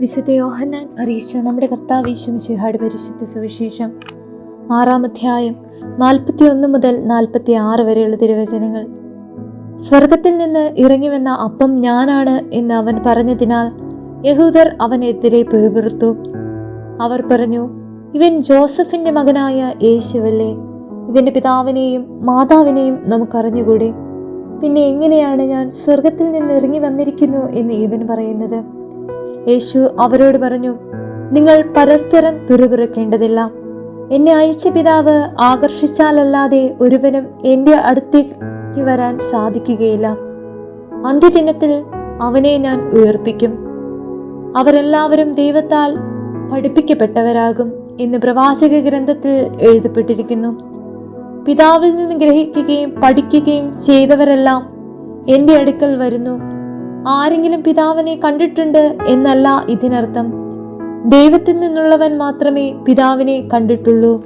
വിശുദ്ധ യോഹന്നാൻ അറിയിച്ച നമ്മുടെ കർത്താവ് ഈശ്വമിശിഹാട് പരിശുദ്ധ സുവിശേഷം. ആറാം അധ്യായം നാൽപ്പത്തി ഒന്ന് മുതൽ നാൽപ്പത്തി ആറ് വരെയുള്ള തിരുവചനങ്ങൾ. സ്വർഗത്തിൽ നിന്ന് ഇറങ്ങി വന്ന അപ്പം ഞാനാണ് എന്ന് അവൻ പറഞ്ഞതിനാൽ യഹൂദർ അവനെതിരെ പിറുപിറുത്തു. അവർ പറഞ്ഞു ഇവൻ ജോസഫിന്റെ മകനായ യേശുവല്ലേ? ഇവന്റെ പിതാവിനെയും മാതാവിനെയും നമുക്കറിഞ്ഞുകൂടി? പിന്നെ എങ്ങനെയാണ് ഞാൻ സ്വർഗത്തിൽ നിന്ന് ഇറങ്ങി വന്നിരിക്കുന്നു? എന്ന് ഇവൻ പറയുന്നത്. യേശു അവരോട് പറഞ്ഞു നിങ്ങൾ പരസ്പരം പിറുപിറുക്കേണ്ടതില്ല. എന്നെ അയച്ച പിതാവ് ആകർഷിച്ചാലല്ലാതെ ഒരുവനും എന്റെ അടുത്തേക്ക് വരാൻ സാധിക്കുകയില്ല. അന്ത്യദിനത്തിൽ അവനെ ഞാൻ ഉയർപ്പിക്കും. അവരെല്ലാവരും ദൈവത്താൽ പഠിപ്പിക്കപ്പെട്ടവരാകും എന്ന് പ്രവാചക ഗ്രന്ഥത്തിൽ എഴുതപ്പെട്ടിരിക്കുന്നു. പിതാവിൽ നിന്ന് ഗ്രഹിക്കുകയും പഠിക്കുകയും ചെയ്തവരെല്ലാം എന്റെ അടുക്കൽ വരുന്നു. ആരെങ്കിലും പിതാവിനെ കണ്ടിട്ടുണ്ട് എന്നല്ല ഇതിനർത്ഥം. ദൈവത്തിൽ നിന്നുള്ളവൻ മാത്രമേ പിതാവിനെ കണ്ടിട്ടുള്ളൂ.